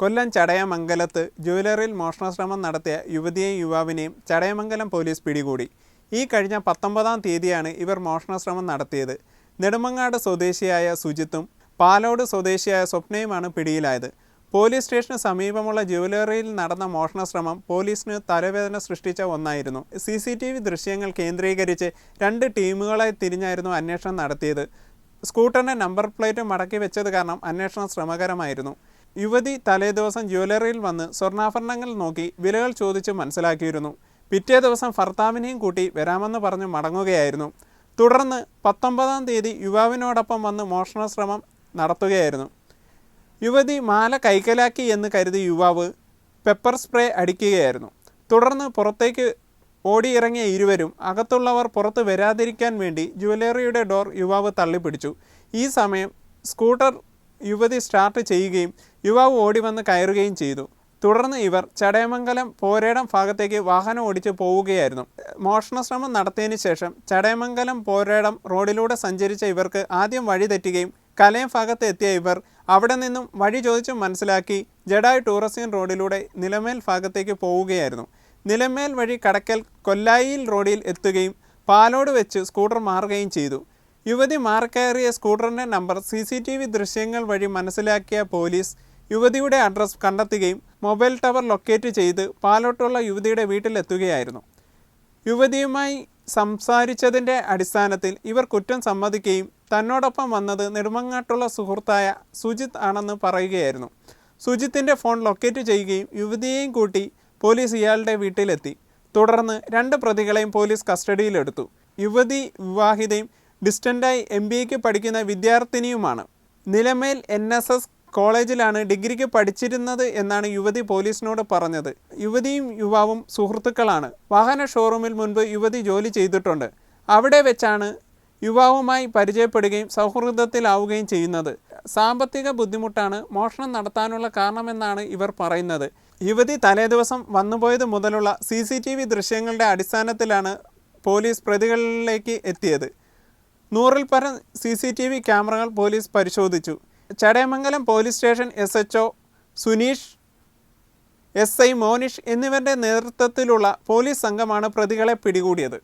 കൊല്ലം ചടയമംഗലത്ത് ജുവലറിയിൽ മോഷണശ്രമം നടത്തിയ യുവതിയെയും യുവാവിനെയും ചടയമംഗലം പോലീസ് പിടികൂടി. ഈ കഴിഞ്ഞ പത്തൊമ്പതാം തീയതിയാണ് ഇവർ മോഷണശ്രമം നടത്തിയത്. നെടുമങ്ങാട് സ്വദേശിയായ സുജിത്തും പാലോട് സ്വദേശിയായ സ്വപ്നയുമാണ് പിടിയിലായത്. പോലീസ് സ്റ്റേഷന് സമീപമുള്ള ജുവലറിയിൽ നടന്ന മോഷണശ്രമം പോലീസിന് തലവേദന സൃഷ്ടിച്ച ഒന്നായിരുന്നു. സി സി ടി വി ദൃശ്യങ്ങൾ കേന്ദ്രീകരിച്ച് രണ്ട് ടീമുകളായി തിരിഞ്ഞായിരുന്നു അന്വേഷണം നടത്തിയത്. സ്കൂട്ടറിന്റെ നമ്പർ പ്ലേറ്റ് മടക്കി വെച്ചത് കാരണം അന്വേഷണം ശ്രമകരമായിരുന്നു. യുവതി തലേദിവസം ജ്വല്ലറിയിൽ വന്ന് സ്വർണാഭരണങ്ങൾ നോക്കി വിലകൾ ചോദിച്ച് മനസ്സിലാക്കിയിരുന്നു. പിറ്റേ ദിവസം ഭർത്താവിനെയും കൂട്ടി വരാമെന്ന് പറഞ്ഞ് മടങ്ങുകയായിരുന്നു. തുടർന്ന് പത്തൊമ്പതാം തീയതി യുവാവിനോടൊപ്പം വന്ന് മോഷണശ്രമം നടത്തുകയായിരുന്നു. യുവതി മാല കൈക്കലാക്കി എന്ന് കരുതി യുവാവ് പെപ്പർ സ്പ്രേ അടിക്കുകയായിരുന്നു. തുടർന്ന് പുറത്തേക്ക് ഓടിയിറങ്ങിയ ഇരുവരും അകത്തുള്ളവർ പുറത്ത് വരാതിരിക്കാൻ വേണ്ടി ജ്വല്ലറിയുടെ ഡോർ യുവാവ് തള്ളിപ്പിടിച്ചു. ഈ സമയം സ്കൂട്ടർ യുവതി സ്റ്റാർട്ട് ചെയ്യുകയും യുവാവ് ഓടി വന്ന് കയറുകയും ചെയ്തു. തുടർന്ന് ഇവർ ചടയമംഗലം പോരേടം ഭാഗത്തേക്ക് വാഹനം ഓടിച്ച് പോവുകയായിരുന്നു. മോഷണശ്രമം നടത്തിയതിന് ശേഷം ചടയമംഗലം പോരേടം റോഡിലൂടെ സഞ്ചരിച്ച ഇവർക്ക് ആദ്യം വഴി തെറ്റുകയും കലയം ഭാഗത്ത് എത്തിയ ഇവർ അവിടെ നിന്നും വഴി ചോദിച്ച് മനസ്സിലാക്കി ജഡായ് ടൂറിസം റോഡിലൂടെ നിലമേൽ ഭാഗത്തേക്ക് പോവുകയായിരുന്നു. നിലമേൽ വഴി കടക്കൽ കൊല്ലായിൽ റോഡിൽ എത്തുകയും പാലോട് വെച്ച് സ്കൂട്ടർ മാറുകയും ചെയ്തു. യുവതി മാർക്കേറിയ സ്കൂട്ടറിന്റെ number C C T V ദൃശ്യങ്ങൾ വഴി മനസ്സിലാക്കിയ പോലീസ് യുവതിയുടെ അഡ്രസ് കണ്ടെത്തുകയും മൊബൈൽ ടവർ ലൊക്കേറ്റ് ചെയ്ത് പാലോട്ടുള്ള യുവതിയുടെ വീട്ടിലെത്തുകയായിരുന്നു. യുവതിയുമായി സംസാരിച്ചതിന്റെ അടിസ്ഥാനത്തിൽ ഇവർ കുറ്റം സമ്മതിക്കുകയും തന്നോടൊപ്പം വന്നത് നെടുമങ്ങാട്ടുള്ള സുഹൃത്തായ സുജിത്ത് ആണെന്ന് പറയുകയായിരുന്നു. സുജിത്തിന്റെ ഫോൺ ലൊക്കേറ്റ് ചെയ്യുകയും യുവതിയെയും കൂട്ടി പോലീസ് ഇയാളുടെ വീട്ടിലെത്തി. തുടർന്ന് രണ്ട് പ്രതികളെയും പോലീസ് കസ്റ്റഡിയിലെടുത്തു. യുവതി വിവാഹിതയും ഡിസ്റ്റന്റായി എം ബി എക്ക് പഠിക്കുന്ന വിദ്യാർത്ഥിനിയുമാണ്. നിലമേൽ എൻ എസ് എസ് കോളേജിലാണ് ഡിഗ്രിക്ക് പഠിച്ചിരുന്നത് എന്നാണ് യുവതി പോലീസിനോട് പറഞ്ഞത്. യുവതിയും യുവാവും സുഹൃത്തുക്കളാണ്. വാഹന ഷോറൂമിൽ മുൻപ് യുവതി ജോലി ചെയ്തിട്ടുണ്ട്. അവിടെ വെച്ചാണ് യുവാവുമായി പരിചയപ്പെടുകയും സൗഹൃദത്തിലാവുകയും ചെയ്യുന്നത്. സാമ്പത്തിക ബുദ്ധിമുട്ടാണ് മോഷണം നടത്താനുള്ള കാരണമെന്നാണ് ഇവർ പറയുന്നത്. യുവതി തലേദിവസം വന്നുപോയത് മുതലുള്ള സി സി ടി വി ദൃശ്യങ്ങളുടെ അടിസ്ഥാനത്തിലാണ് പോലീസ് പ്രതികളിലേക്ക് എത്തിയത്. നൂറിൽ പരം സി സി ടി വി ക്യാമറകൾ പോലീസ് പരിശോധിച്ചു. Chadayamangalam police station S H O Suneesh S I Monish എന്നിവരുടെ നേതൃത്വത്തിലുള്ള പോലീസ് സംഘമാണ് പ്രതികളെ പിടികൂടിയത്.